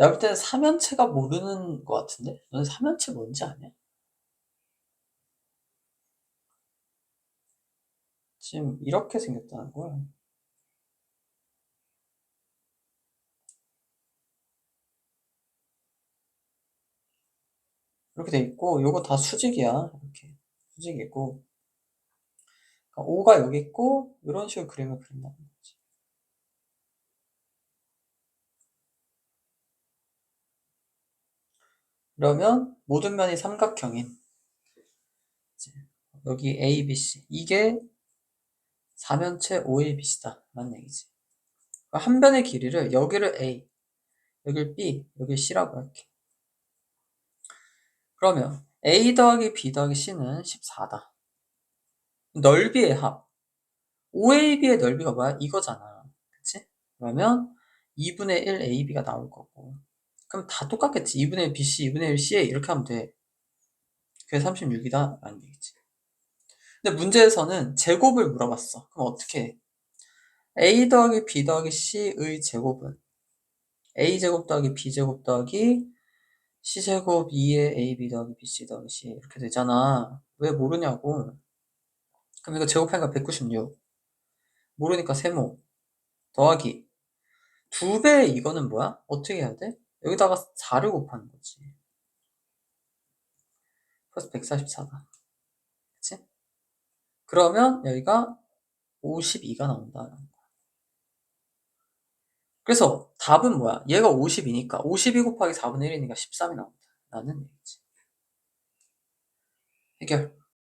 내가 볼 때는 3연체가 모르는 것 같은데? 너는 3연체 뭔지 아냐? 지금 이렇게 생겼다는 거야. 이렇게 돼 있고, 요거 다 수직이야. 이렇게. 수직이고. 5가 여기 있고, 이런 식으로 그림을 그린다는 거지. 그러면 모든 면이 삼각형인. 여기 A, B, C. 이게 4면체 OABC다. 라는 얘기지. 그러니까 한 변의 길이를 여기를 A 여기를 B 여기를 C라고 할게. 그러면 A 더하기 B 더하기 C는 14다. 넓이의 합. OAB의 넓이가 뭐야? 이거잖아. 그치? 그러면 2분의 1 AB가 나올 거고 그럼 다 똑같겠지 2분의 1 BC, 2분의 1 CA 이렇게 하면 돼 그게 36이다 라는 얘기지 근데 문제에서는 제곱을 물어봤어. 그럼 어떻게 해? a 더하기 b 더하기 c의 제곱은 a제곱 더하기 b제곱 더하기 c제곱 2의 ab 더하기 bc 더하기 c 이렇게 되잖아. 왜 모르냐고. 그럼 이거 제곱하니까 196. 모르니까 세모. 더하기. 두 배 이거는 뭐야? 어떻게 해야 돼? 여기다가 4를 곱하는 거지. 그래서 144다. 그치? 그러면 여기가 52가 나온다. 그래서 답은 뭐야? 얘가 50이니까 52 곱하기 4분의 1이니까 13이 나온다. 라는 얘기지. 해결.